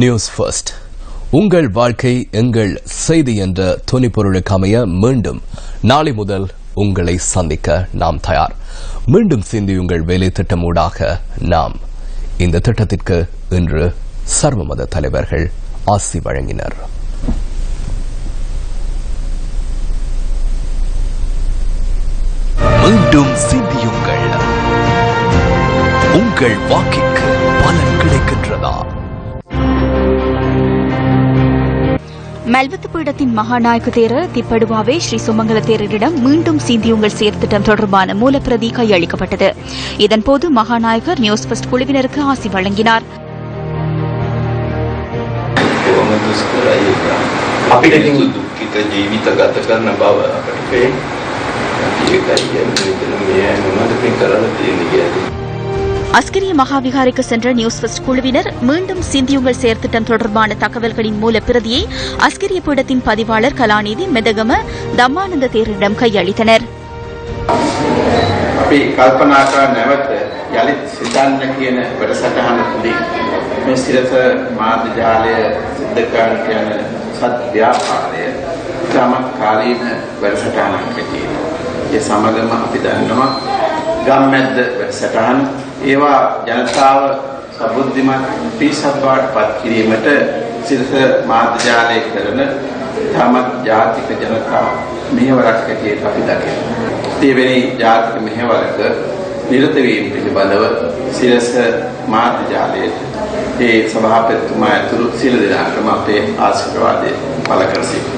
News first உங்கள் வாழ்க்கை எங்கள் செய்தி என்ற துணிப்பொருளுக்கு அமைய மீண்டும் நாளை முதல் உங்களை சந்திக்க நாம் தயார். மீண்டும் சிந்தியுங்கள் வேலை திட்டம் ஊடாக நாம் இந்த திட்டத்திற்கு இன்று சர்வமத தலைவர்கள் ஆசி வழங்கினர். மீண்டும் சிந்தியுங்கள். உங்கள் வாக்கிற்கு பலன் கிடைக்கின்றதா? மல்வத்து பீடத்தின் மகாநாயக தேரர் திப்படுவாவே ஸ்ரீ சுமங்கல தேரரிடம் மீண்டும் சிந்தியுங்கள் செயற்திட்டம் தொடர்பான மூலப்பிரதி கையளிக்கப்பட்டது இதன்போது மகாநாயகர் நியூஸ் ஃபர்ஸ்ட் குழுவினருக்கு ஆசி வழங்கினார் කොහොම දුෂ්කරයි ඒක. අපිට அஸ்கிரிய மகாவிகாரிக்கு சென்ற நியூஸ் ஃபர்ஸ்ட் குழுவினர் மீண்டும் சிந்தியுங்கள் செயற்திட்டம் தொடர்பான தகவல்களின் மூல பிரதியை அஸ்கிரிய பீடத்தின் பதிவாளர் கலாநிதி மெதகம தம்மானந்த தேரரிடம் கையளித்தனர் අපි කල්පනා කර නැවත යළිත් සිතන්න කියන වැඩසටහන තුළින් මේ සිරස මාධ්‍ය ජාලය සිද්ධ කරන්නට යන සත් ව්‍යාපාරය ක්‍රමකාලීන වැඩසටහනක් හැටියට. ඒ සමගම අපි දන්නවා ගම්මැද්ද වැඩසටහන ඒවා ජනතාව සබුද්ධිමත් පිරිසක් බවට පත් කිරීමට සිරස මාධ්‍ය ජාලය කරන තමත් ජාතික ජනතා මෙහෙවරක් හැටියට අපි දකිනවා. දෙවෙනි ජාතික මෙහෙවරක නිරත වීම පිළිබඳව සිරස මාධ්‍ය ජාලයේ ඒ සභාපතිතුමා ඇතුළු සියලු දෙනාටම අපේ ආශිර්වාදය පළ කර සිටිනවා.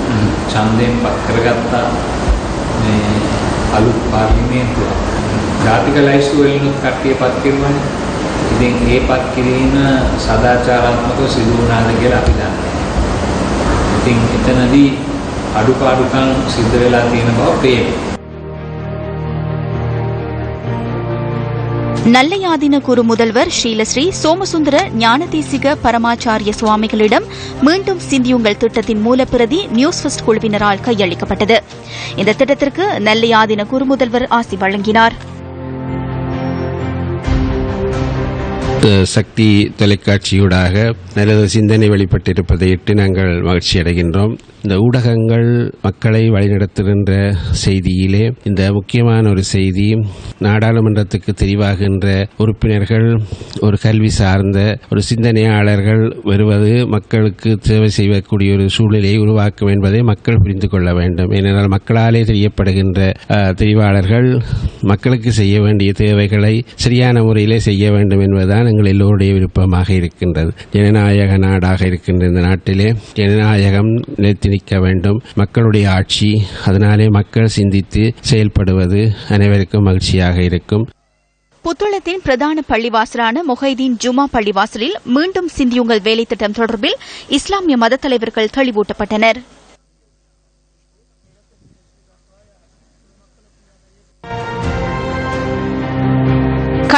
ඡන්දයෙන් පත් කරගත්තා. මේ අලුත් පාර්ලිමේන්තුව. ජාතික ලයිස්තු වලිනුත් කට්ටිය පත් කිරුවානේ. ඉතින් ඒ පත් කිරීම සදාචාරාත්මකව සිදු වුණාද කියලා අපි දන්නේ ඉතින් එතනදී අඩුපාඩුකම් සිද්ධ වෙලා තියෙන බව පේනවා நல்லையாதீன குரு முதல்வர் ஸ்ரீலஸ்ரீ சோமசுந்தர ஞானதேசிக பரமாச்சாரிய சுவாமிகளிடம் மீண்டும் சிந்தியுங்கள் திட்டத்தின் மூலப்பிரதி நியூஸ் ஃபர்ஸ்ட் குழுவினரால் கையளிக்கப்பட்டது. இந்த திட்டத்திற்கு நல்லையாதீன குரு முதல்வர் ஆசி வழங்கினார். சக்தி தொலைக்காட்சியூடாக நல்லது சிந்தனை வெளிப்பட்டிருப்பதையிட்டு நாங்கள் மகிழ்ச்சி அடைகின்றோம் இந்த ஊடகங்கள் மக்களை வழிநடத்துகின்ற செய்தியிலே இந்த முக்கியமான ஒரு செய்தி நாடாளுமன்றத்துக்கு தெரிவாகின்ற உறுப்பினர்கள் ஒரு கல்வி சார்ந்த ஒரு சிந்தனையாளர்கள் வருவது மக்களுக்கு சேவை செய்யக்கூடிய ஒரு சூழ்நிலையை உருவாக்கும் என்பதை மக்கள் புரிந்து கொள்ள வேண்டும். ஏனென்றால் மக்களாலே தெரியப்படுகின்ற தெரிவாளர்கள் மக்களுக்கு செய்ய வேண்டிய தேவைகளை சரியான முறையிலே செய்ய வேண்டும் என்பதுதான் எங்கள் எல்லோருடைய விருப்பமாக இருக்கின்றது. ஜனநாயக நாடாக இருக்கின்ற இந்த நாட்டிலே ஜனநாயகம் நிலைத்து சிந்திக்க வேண்டும். மக்களுடைய ஆட்சி அதனாலே மக்கள் சிந்தித்து செயல்படுவது அனைவருக்கும் மகிழ்ச்சியாக இருக்கும். புத்தளத்தின் பிரதான பள்ளிவாசலான மொஹைதீன் ஜுமா பள்ளிவாசலில் மீண்டும் சிந்தியுங்கள் வேலை திட்டம் தொடர்பில் இஸ்லாமிய மதத் தலைவர்கள் தெளிவூட்டப்பட்டனா்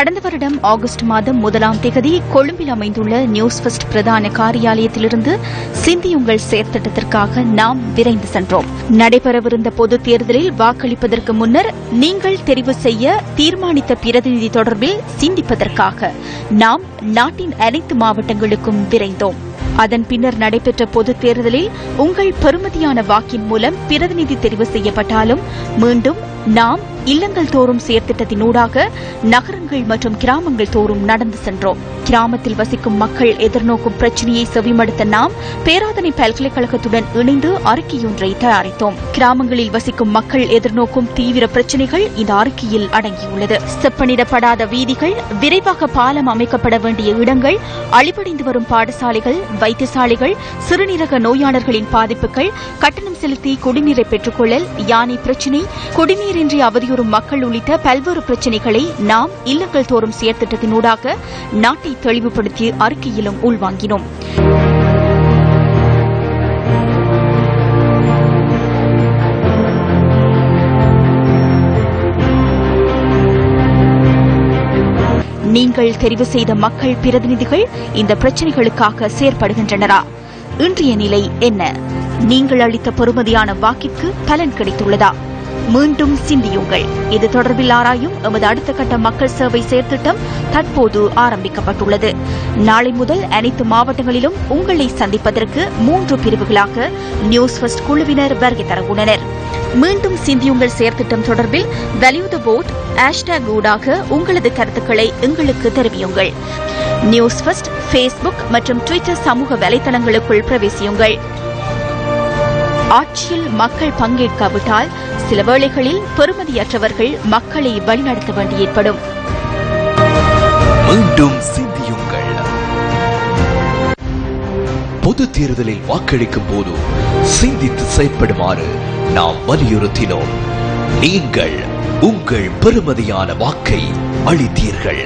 கடந்த வருடம் ஆகஸ்ட் மாதம் முதலாம் தேதி கொழும்பில் அமைந்துள்ள நியூஸ் ஃபர்ஸ்ட் பிரதான காரியாலயத்திலிருந்து சிந்தியுங்கள் செயற்திட்டத்திற்காக நாம் விரைந்து சென்றோம். நடைபெறவிருந்த பொதுத் தேர்தலில் வாக்களிப்பதற்கு முன்னர் நீங்கள் தெரிவு செய்ய தீர்மானித்த பிரதிநிதி தொடர்பில் சிந்திப்பதற்காக நாம் நாட்டின் அனைத்து மாவட்டங்களுக்கும் விரைந்தோம். அதன் பின்னர் நடைபெற்ற பொதுத் தேர்தலில் உங்கள் பெறுமதியான வாக்கின் மூலம் பிரதிநிதி தெரிவு செய்யப்பட்டாலும் மீண்டும் நாம் இல்லங்கள் தோறும் செயற்திட்டத்தினூடாக நகரங்கள் மற்றும் கிராமங்கள் தோறும் நடந்து சென்றோம். கிராமத்தில் வசிக்கும் மக்கள் எதிர்நோக்கும் பிரச்சினையை செவிமடுத்த நாம் பேராதனை பல்கலைக்கழகத்துடன் இணைந்து அறிக்கையொன்றை தயாரித்தோம். கிராமங்களில் வசிக்கும் மக்கள் எதிர்நோக்கும் தீவிர பிரச்சினைகள் இந்த அறிக்கையில் அடங்கியுள்ளது. செப்பனிடப்படாத வீதிகள் விரைவாக பாலம் அமைக்கப்பட வேண்டிய இடங்கள் அழிவடைந்து வரும் பாடசாலைகள் வைத்தியசாலைகள் சிறுநீரக நோயாளர்களின் பாதிப்புகள் கட்டணம் செலுத்தி குடிநீரை பெற்றுக்கொள்ளல் யானை பிரச்சினை குடிநீரின்றி அவதியுறும் மக்கள் உள்ளிட்ட பல்வேறு பிரச்சினைகளை நாம் இல்லங்கள் தோறும் செயற்திட்டத்தினூடாக நாட்டை தெளிவுபடுத்தி அறிக்கையிலும் உள்வாங்கினோம். நீங்கள் தெரிவு செய்த மக்கள் பிரதிநிதிகள் இந்த பிரச்சினைகளுக்காக செயற்படுகின்றனரா? இன்றைய நிலை என்ன? நீங்கள் அளித்த பெறுமதியான வாக்கிற்கு பலன் கிடைத்துள்ளதா? மீண்டும் சிந்தியுங்கள். இது தொடர்பில் ஆராயும் எமது அடுத்த கட்ட மக்கள் சேவை செயற்திட்டம் தற்போது ஆரம்பிக்கப்பட்டுள்ளது. நாளை முதல் அனைத்து மாவட்டங்களிலும் உங்களை சந்திப்பதற்கு மூன்று பிரிவுகளாக நியூஸ் ஃபர்ஸ்ட் குழுவினர் வருகை தரவுள்ளனர். மீண்டும் சிந்தியுங்கள் செயற்திட்டம் தொடர்பில் வேல்யூ த போட் ஹேஷ்டேக் ஊடாக உங்களது கருத்துக்களை எங்களுக்கு தெரிவியுங்கள். நியூஸ் ஃபர்ஸ்ட் ஃபேஸ்புக் மற்றும் ட்விட்டர் சமூக வலைதளங்களுக்குள் பிரவேசியுங்கள். ஆட்சியில் மக்கள் பங்கேற்காவிட்டால் சில வேளைகளில் பெறுமதியற்றவர்கள் மக்களை வழிநடத்த வேண்டி ஏற்படும். மீண்டும் சிந்தியுங்கள். பொது தேர்தலில் வாக்களிக்கும் போது சிந்தித்து செயற்படுமாறு நாம் வலியுறுத்தினோம். நீங்கள் உங்கள் பெறுமதியான வாக்கை அளித்தீர்கள்.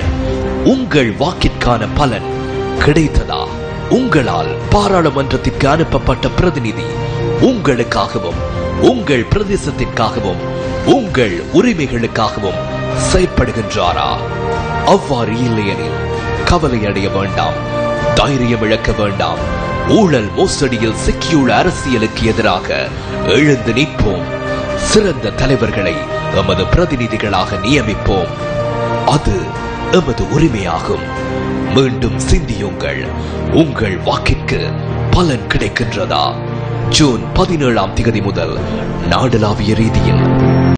உங்கள் வாக்கிற்கான பலன் கிடைத்ததா? உங்களால் பாராளுமன்றத்திற்கு அனுப்பப்பட்ட பிரதிநிதி உங்களுக்காகவும் உங்கள் பிரதேசத்திற்காகவும் உங்கள் உரிமைகளுக்காகவும் செயற்படுகின்றாரா? அவ்வாறு இல்லையெனில் கவலை அடைய வேண்டாம் தைரியம் இழக்க வேண்டாம். ஊழல் மோசடியில் சிக்கியுள்ள அரசியலுக்கு எதிராக எழுந்து நிற்போம். சிறந்த தலைவர்களை எமது பிரதிநிதிகளாக நியமிப்போம். அது எமது உரிமையாகும். மீண்டும் சிந்தியுங்கள். உங்கள் வாக்கிற்கு பலன் கிடைக்கின்றதா? ஜூன் பதினேழாம் திகதி முதல் நாடளாவிய ரீதியில்.